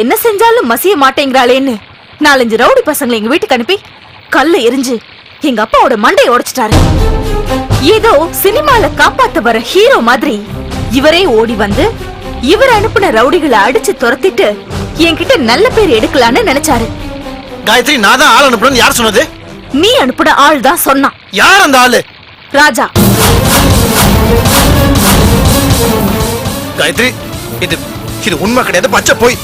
என்ன செஞ்சாலும் மசிய மாட்டேங்கிறாளேன்னு. நாலஞ்சு ரவுடி பசங்களை எங்க வீட்டுக்கு அனுப்பி கல்ல எரிஞ்சு எங்க அப்பாவோட மண்டையை உடைச்சிட்டாரு. ஏதோ சினிமால காப்பாத்த வர ஹீரோ மாதிரி இவரே ஓடி வந்து இவர் அனுப்புன ரவுடிகளை அடிச்சு துரத்திட்டு என்கிட்ட நல்ல பேர் எடுக்கலான்னு நினைச்சாரு. காயத்ரி நான் தான் ஆள் அனுப்புறேன்னு யார் சொன்னது? நீ அனுப்புன ஆள் தான் சொன்னான். யார் அந்த ஆளு? ராஜா. காயத்ரி இது இது உண்மை கிடையாது பச்சை போய்.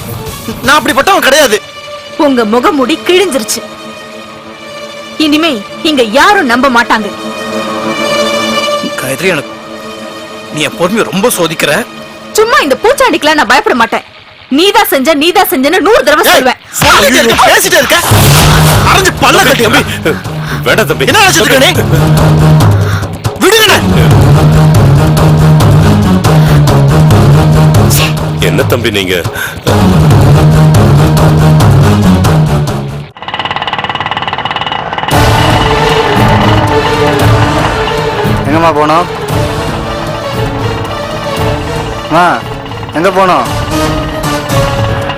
நான் அப்படிப்பட்டவன் கிடையாது. உங்க முகமுடி கிழிஞ்சிருச்சு. இனிமே இங்க யாரும் நம்ப மாட்டாங்க. காயத்ரி எனக்கு நீ என் பொறுமையை ரொம்ப சோதிக்கிற. சும்மா இந்த பூச்சாண்டிக்கெல்லாம் நான் பயப்பட மாட்டேன். நீதான் செஞ்ச நீதான் செஞ்சன்னு நூறு தடவை சொல்வேன் பேசிட்டே இருக்க. அரைஞ்சு பல்ல கட்டி அப்படி வேண்டாம் தம்பி. என்ன நினைச்சிட்டு இருக்க நீ? விடுங்க என்ன தம்பி நீங்க? எங்கம்மா போனோம் அம்மா எங்க போனோம்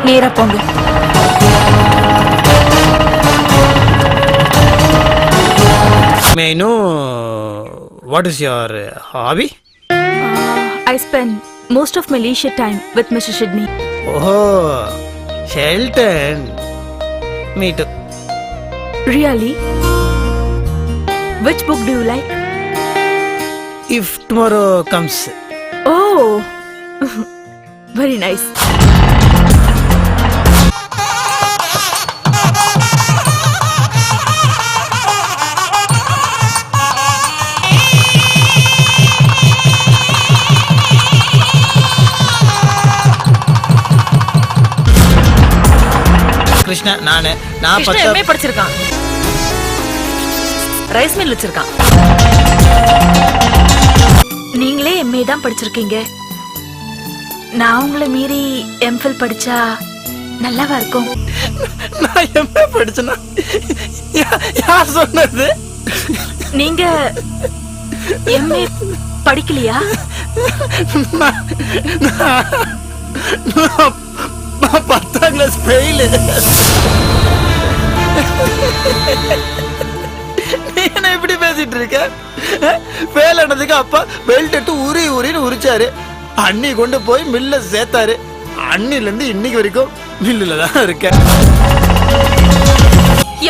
நேரா போங்க May I know what is your uh, hobby? I spend most of my leisure time with mister Sidney Oh, Shelton. Me too. Really which book do you like If tomorrow comes, oh very nice Krishna நானு நான் கிருஷ்ணா பத்த MA படிச்சிருக்கான். Rice mill வச்சிருக்கான். MA தான் படிச்சிருக்கீங்க. நான் உங்களை மீறி எம்ஃபில் படிச்சா நல்லாவா இருக்கும்? நான் எம்ஏ படிச்சேன்னா யா- யார் சொன்னது? நீங்க எம்ஏ படிக்கலையா? பத்தாம் கிளாஸ் ஃபெயிலு என்ன இப்படி பேசிட்டு இருக்க? ஃபெயில் ஆனதுக்கு அப்பா பெல்ட் எடுத்து உரி உரின்னு உரிச்சாரு. அண்ணி கொண்டு போய் மில்ல சேர்த்தாரு. அண்ணில இருந்து இன்னைக்கு வரைக்கும் மில்லுல தான் இருக்கேன்.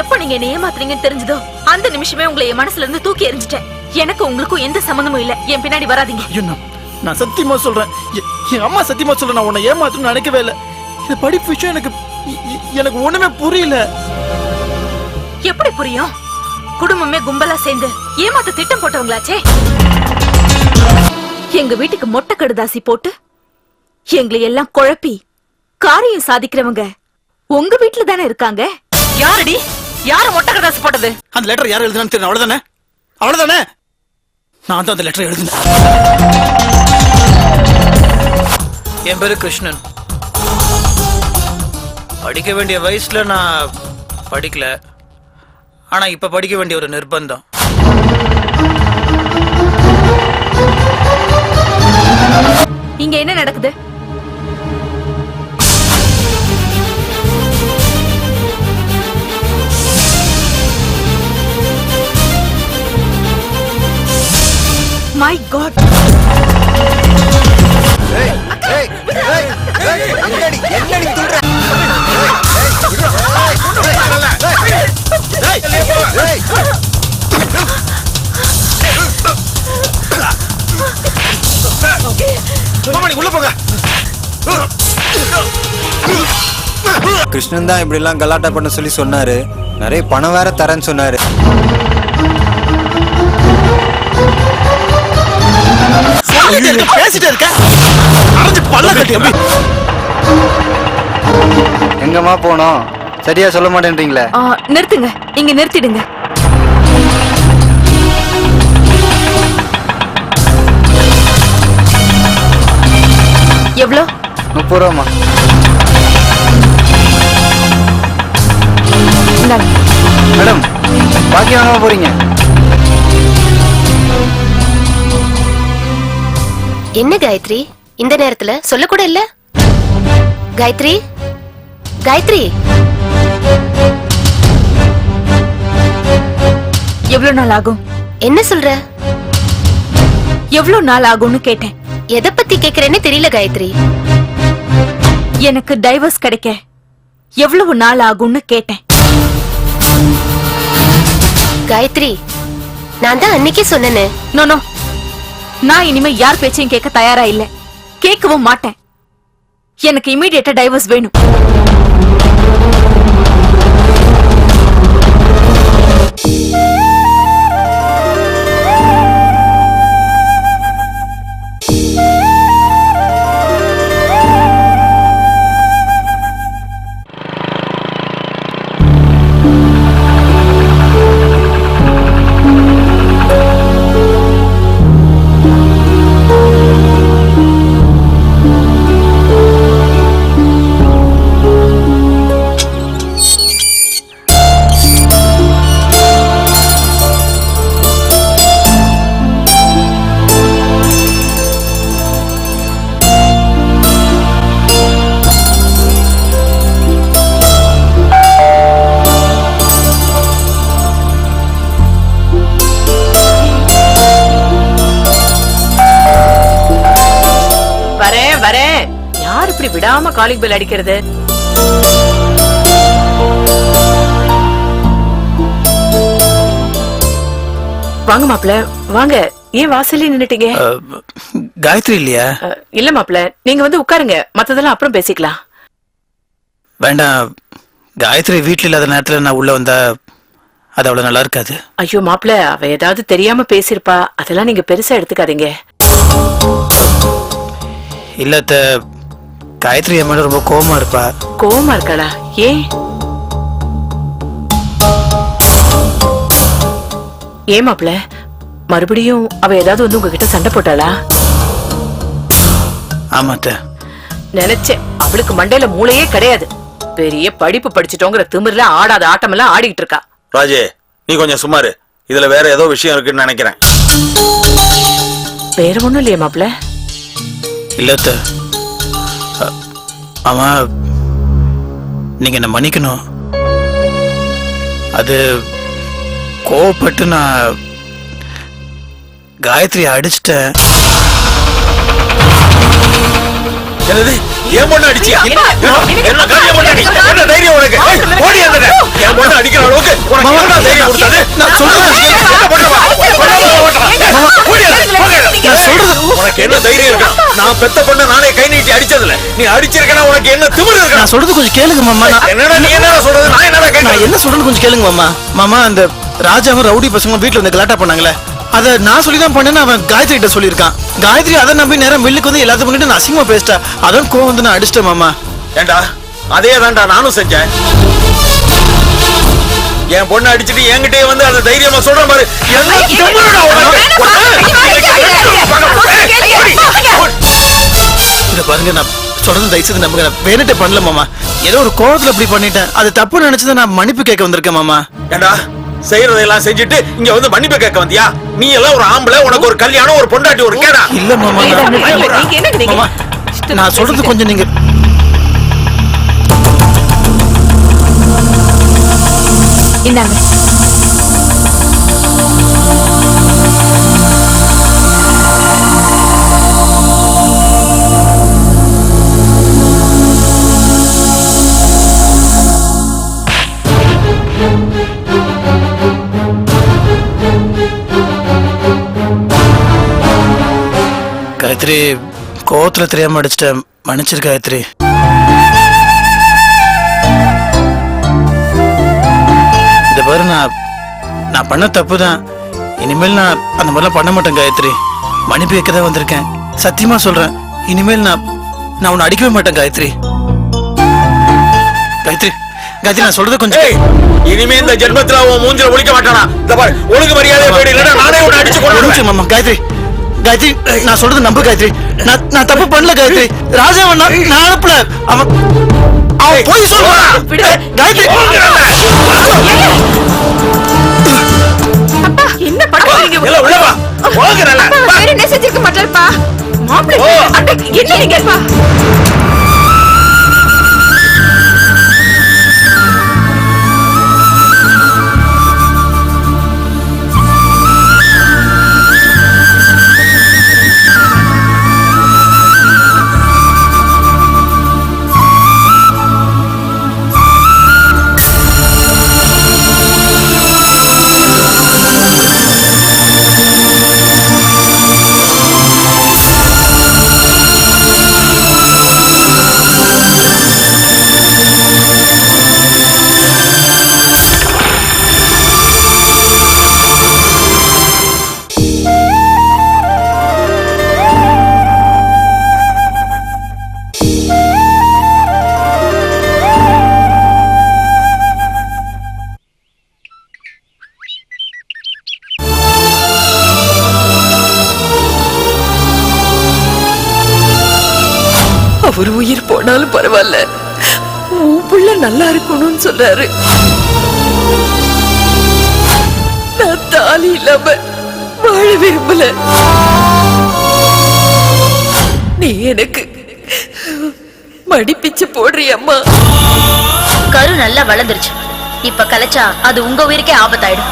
எப்ப நீங்க என்ன ஏமாத்துறீங்கன்னு தெரிஞ்சதோ அந்த நிமிஷமே உங்களை என் மனசுல இருந்து தூக்கி எறிஞ்சிட்டேன். எனக்கு உங்களுக்கும் எந்த சம்மந்தமும் இல்ல. என் பின்னாடி வராதீங்க. ஐயோ, நான் சத்தியமா சொல்றேன். என் அம்மா சத்தியமா சொல்றேன் நான் உன்னை ஏமாத்தணும்னு நினைக்கவே இல்லை. இந்த படிப்பு விஷயம் எனக்கு எனக்கு ஒண்ணுமே புரியல. எப்படி புரியும்? குடும்பமே கும்பலா சேர்ந்து ஏமாத்த திட்டம் போட்டவங்களாச்சே. எங்க வீட்டுக்கு மொட்டை கடுதாசி போட்டு எங்களை எல்லாம் குழப்பி காரியம் சாதிக்கிறவங்க உங்க வீட்டுல தானே இருக்காங்க? யாரடி? யாரு மொட்டை கடுதாசி போட்டது? அந்த லெட்டர் யார் எழுதுனான்னு தெரியும் அவ்வளவுதானே? அவ்வளவுதானே? நான் தான் அந்த லெட்டர் எழுதினேன். என் பேரு கிருஷ்ணன். படிக்க வேண்டிய வயசுல நான் படிக்கல. ஆனா இப்ப படிக்க வேண்டிய ஒரு நிர்பந்தம். இங்க என்ன நடக்குது? மை காட் நீ உள்ள போங்க கிருஷ்ணன் தான் இப்படி எல்லாம் கலாட்டா பண்ண சொல்லி சொன்னாரு. நிறைய பணம் வேற தரேன்னு சொன்னாரு. பேசிட்டே இருக்க அரைஞ்சு பல்ல கட்டி எங்கம்மா போனோம்? சரியா சொல்ல மாட்டேன்றீங்களே? நிறுத்துங்க. இங்க நிறுத்திடுங்க. எவ்வளோ முப்பது இந்தாங்க. மேடம் பாக்கி வாங்க போறீங்க. என்ன காயத்ரி? இந்த நேரத்துல சொல்ல கூட இல்ல? காயத்ரி? காயத்ரி? எவ்வளவு நாள் ஆகும்? என்ன சொல்ற? எவ்வளவு நாள் ஆகும்னு கேட்டேன். எதை பத்தி கேக்குறேன்னு தெரியல காயத்ரி. எனக்கு டைவர்ஸ் கிடைக்க எவ்வளவு நாள் ஆகும்னு கேட்டேன். காயத்ரி நான் தான் அன்னைக்கே சொன்னேனே. நோ நோ நான் இனிமே யார் பேச்சையும் கேட்க தயாரா இல்ல. கேட்கவும் மாட்டேன். எனக்கு இமீடியட்டா டைவர்ஸ் வேணும். விடாம காலிங் பெல் அடிக்கிறது? வாங்க மாப்ள வாங்க. ஏன் வாசல்ல நின்னுட்டீங்க? காயத்ரி இல்லையா? இல்ல மாப்ள நீங்க வந்து உட்காருங்க. மத்ததெல்லாம் அப்புறம் பேசிக்கலாம். வேண்டாம். காயத்ரி வீட்டில் இல்லாத நேரத்தில் நான் உள்ள வந்தா அது அவ்வளோ நல்லா இருக்காது. ஐயோ மாப்ள அவ ஏதாவது தெரியாம பேசிருப்பா அதெல்லாம் நீங்க பெருசா எடுத்துக்காதீங்க. இல்ல காயத்ரி என் மேல ரொம்ப கோவமா இருப்பா. கோவமா இருக்காளா? ஏன்? மாப்ள மறுபடியும் அவ ஏதாவது வந்து உங்ககிட்ட சண்டை போட்டாளா? ஆமா அத்தை. நினைச்சேன். அவளுக்கு மண்டையில மூளையே கிடையாது. பெரிய படிப்பு படிச்சிட்டோங்கிற திமிர்ல ஆடாத ஆட்டமெல்லாம் ஆடிக்கிட்டு இருக்கா. ராஜே நீ கொஞ்சம் சுமாரு இதுல வேற ஏதோ விஷயம் இருக்குன்னு நினைக்கிறேன். வேற ஒண்ணும் இல்லையே மாப்ள இல்ல அத்தை. அ- அவன் நீங்க என்ன மன்னிக்கணும்? அது கோவப்பட்டு நான் காயத்ரி அடிச்சிட்டேன். என்னது? என் பொண்ணு அடிச்சியா என்ன? என்ன? காரியம் பண்ண நீ? என்ன தைரியம் உனக்கு? ஏய், ஓடி அந்த என் பொண்ணு அடிக்கிற அளவுக்கு உனக்கு என்ன தைரியம் கொடுத்தது? நான் சொல்றது என்ன பண்ணுவா? ஓடி. உனக்கு தைரியம் இருக்கா? நான் பெத்த பொண்ணு நானே கை நீட்டி அடிச்சதுல நீ அடிச்சிருக்கனா உனக்கு என்ன திமிரு இருக்கா? நான் சொல்றது கொஞ்சம் கேளுங்க மாமா. என்னடா நீ என்ன சொல்றது? நான் என்னடா நான் கேட்கறேன் என்ன சொல்றேன்னு கொஞ்சம் கேளுங்க மாமா. மாமா அந்த ராஜாவும் ரவுடி பசங்க வீட்ல வந்து கலாட்டா பண்ணாங்களே. அத நான் சொல்லி தான் பண்ணேன்னு அவன் காயத்ரி கிட்ட சொல்லியிருக்கான் காயத்ரி அதை நம்பி நேரம் மில்லுக்கு வந்து எல்லாத்தையும் பண்ணிட்டு நான் அசிங்கமா பேசிட்டா அதான் கோவம் வந்து நான் அடிச்சிட்டேன் மாமா ஏண்டா அதே தான்டா நானும் செஞ்சேன் என் பொண்ணு அடிச்சிட்டு என்கிட்டயே வந்து அந்த தைரியமா சொல்ற உனக்கு? இத பாருங்க நான் சொல்றது தயவுசெய்து நம்புங்க நான் வேணுட்டே பண்ணல மாமா ஏதோ ஒரு கோவத்துல அப்படி பண்ணிட்டேன் அது தப்பு நினைச்சதை நான் மன்னிப்பு கேட்க வந்திருக்கேன் மாமா ஏண்டா செய்யறதெல்லாம் செஞ்சுட்டு இங்க வந்து மன்னிப்பு கேட்க வந்தியா? நீ எல்லாம் ஒரு ஆம்பளை உனக்கு ஒரு கல்யாணம் ஒரு பொண்டாட்டி ஒரு கேடா. இல்ல மாமா நான்- சொல்றது கொஞ்சம் நீங்க இந்தாங்க. காயத்ரி கோவத்துல தெரியாம அடிச்சிட்டேன் மன்னிச்சிரு காயத்ரி. இந்த பாரு நான் நான் பண்ண தப்பு தான் இனிமேல் நான் அந்த மாதிரிலாம் பண்ண மாட்டேன் காயத்ரி. மன்னிப்பு வைக்க தான் வந்திருக்கேன். சத்தியமா சொல்றேன். இனிமேல் நான் நான் உன்னை அடிக்கவே மாட்டேன் காயத்ரி. காயத்ரி காயத்ரி நான் சொல்றது கொஞ்சம் இனிமே இந்த ஜென்மத்துல அவன் மூஞ்சில ஒழிக்க மாட்டானா? இந்த பாரு ஒழுங்கு மரியாதை போயிடு இல்லைன்னா நானே உன்னை அடிச்சு கொண்டு மாமா காயத்ரி. காயத்ரி நான் சொல்றது நம்பு காயத்ரி. நான் நான் தப்பு பண்ணல காயத்ரி. ராஜாவன் நான் நான் அனுப்பல. அவன் அவன் போய் சொல்றான். காயத்ரி. என்ன பண்ணுவீங்க எல்லாம் உள்ள வா. போகிறல்ல வேற என்ன செஞ்சிருக்க மாட்டாருப்பா மாப்பிள்ளை என்ன நீங்க இருக்கணும்னு சொல்றாரு நான் தாலி இல்லாம வாழ விரும்பல நீ எனக்கு மடிப்பிச்சு போடுறியம்மா. கரு நல்லா வளர்ந்துருச்சு. இப்ப கலைச்சா அது உங்க உயிருக்கே ஆபத்தாயிடும்.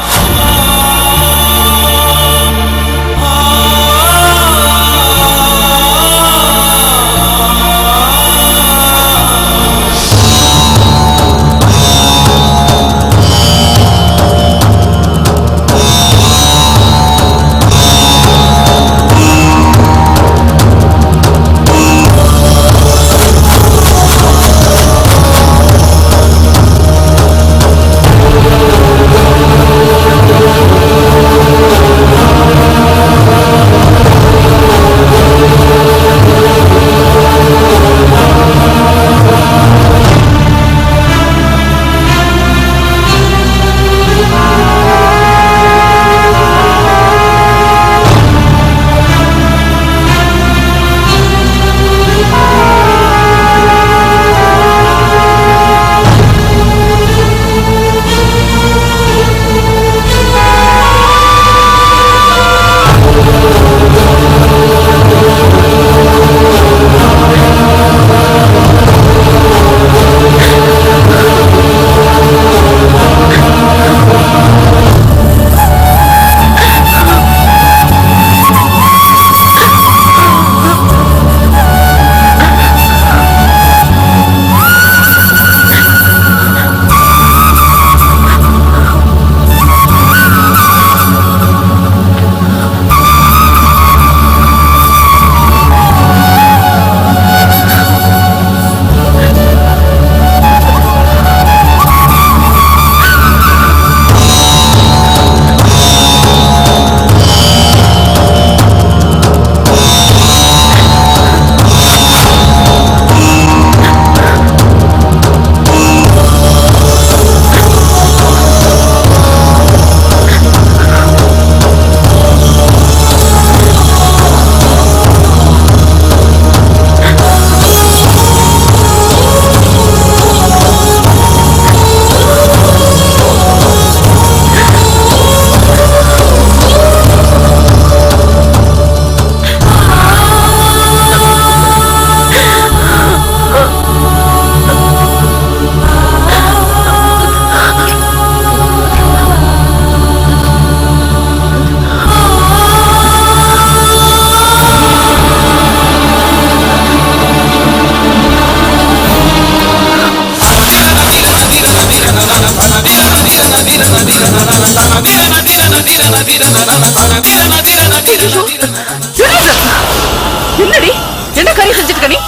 என்னடி? என்ன கறி செஞ்சுட்டு இருக்க நீ?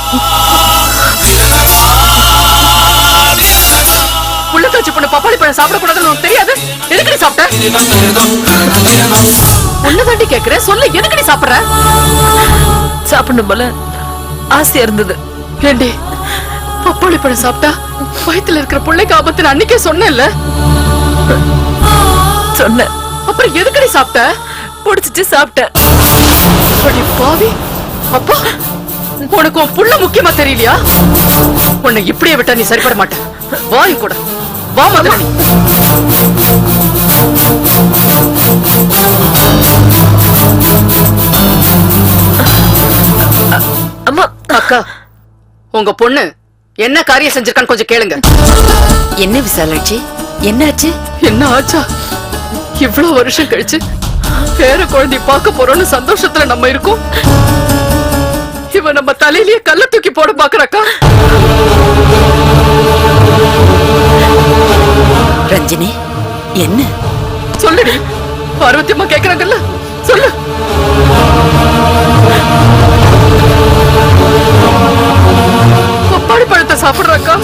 புள்ள தோச்சு பொண்ணு பப்பாளி பழம் சாப்பிடக்கூடாதுன்னு உனக்கு தெரியாது? எதுக்கடி சாப்பிட்ட? உன்னதாண்டி கேக்குற சொல்ல எதுக்கடி சாப்பிடுற? சாப்பிடணும் போல ஆசையா இருந்தது. ஏண்டி பப்பாளி பழம் சாப்பிட்டா வயித்துல இருக்கிற பிள்ளைக்கு ஆபத்துன்னு அன்னைக்கே சொன்னேன்ல. சொன்னேன். அப்புறம் எதுக்கடி சாப்பிட்ட? புடிச்சிட்டு சாப்பிட்டேன் பாவி. அப்பா உனக்கு உன் புள்ள முக்கியமா தெரியலையா? உன்னை இப்படியே விட்டா நீ சரிப்பட மாட்ட. வாய் கூட. வா நீ அம்மா அக்கா உங்க பொண்ணு என்ன காரியம் செஞ்சிருக்கான்னு கொஞ்சம் கேளுங்க. என்ன விசாலாட்சி? என்னாச்சு? என்ன ஆச்சா? இவ்வளவு வருஷம் கழிச்சு பேர குழந்தை பார்க்க போறோம்னு சந்தோஷத்துல நம்ம இருக்கோம். இவ நம்ம தலையிலேயே கல்ல தூக்கி போட பாக்குறாக்கா ரஞ்சினி என்ன? சொல்லுடி. பார்வதி அம்மா கேக்குறாங்கல்ல? சொல்லு. பப்பாளி பழத்தை சாப்பிடுறாக்கா?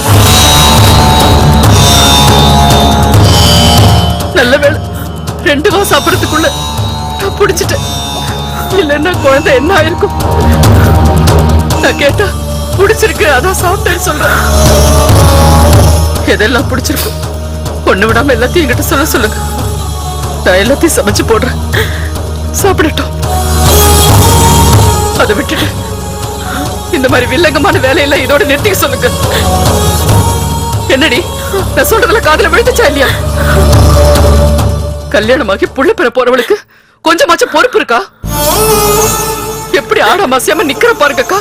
ரெண்டு மாசம் சாப்பிடறதுக்குள்ள நான் புடிச்சிட்டேன். இல்லைன்னா குழந்தை என்ன ஆயிருக்கும்? நான் கேட்டா புடிச்சிருக்கு அதான் சாப்பிட்டேன்னு சொல்றேன். எதெல்லாம் பிடிச்சிருக்கும் ஒண்ணு விடாம எல்லாத்தையும் என்கிட்ட சொல்ல சொல்லுங்க. நான் எல்லாத்தையும் சமைச்சு போடுறேன். சாப்பிடட்டும். அதை விட்டுட்டு இந்த மாதிரி வில்லங்கமான வேலையெல்லாம் இதோட நிறுத்திக்க சொல்லுங்க. என்னடி நான் சொல்றதுல காதல விழுந்துச்சா இல்லையா? கல்யாணமாகி புள்ள பெற போறவளுக்கு கொஞ்சமாச்சும் பொறுப்பு இருக்கா? எப்படி ஆட மாசியாம நிக்கிற பாருங்கக்கா.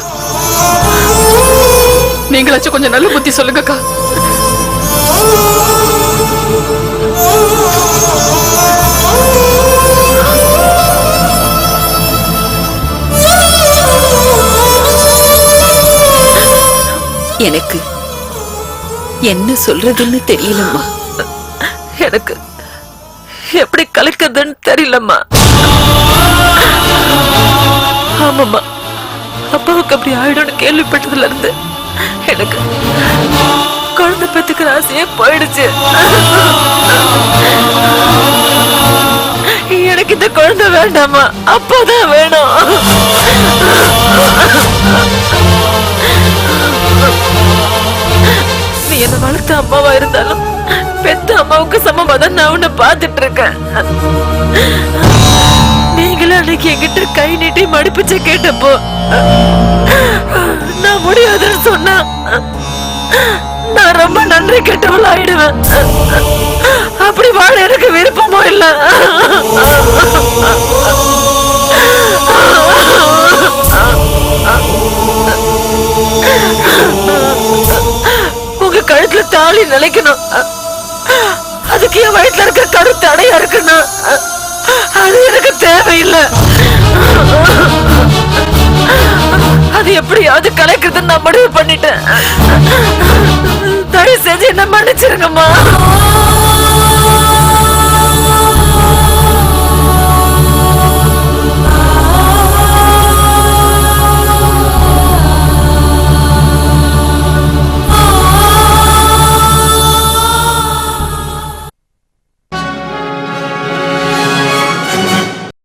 நீங்களாச்சும் கொஞ்சம் நல்ல புத்தி சொல்லுங்கக்கா. எனக்கு என்ன சொல்றதுன்னு தெரியலம்மா. எனக்கு எப்படி கலைக்கிறதுன்னு தெரியலம்மா. ஆமாம்மா. அப்பாவுக்கு அப்படி ஆயிடும்னு கேள்விப்பட்டதுல இருந்து எனக்கு குழந்தை பெத்துக்கிற ஆசையே போயிடுச்சு. எனக்கு இந்த குழந்தை வேண்டாமா அப்பாதான் வேணும். நீ என்ன வளர்த்த அம்மாவா இருந்த அம்மாவுக்கு சமமா தான் நான் உன்னை பார்த்துட்டு இருக்கேன் நீங்களும் அன்னைக்கு என்கிட்ட கை நீட்டி மடிப்பிச்ச கேட்டப்போ நான் முடியாதுன்னு சொன்னா நான் ரொம்ப நன்றி கெட்டவள் ஆயிடுவேன் அப்படி வாழ எனக்கு விருப்பமோ இல்ல. உங்க கழுத்துல தாலி நிலைக்கணும். அதுக்கு என் வயிற்றுல இருக்க கரு தடையா இருக்கணும் அது எனக்கு தேவையில்லை. அது எப்படியாவது கலைக்கிறதுன்னு நான் முடிவு பண்ணிட்டேன். தயவு செஞ்சு என்ன மன்னிச்சிருங்கம்மா.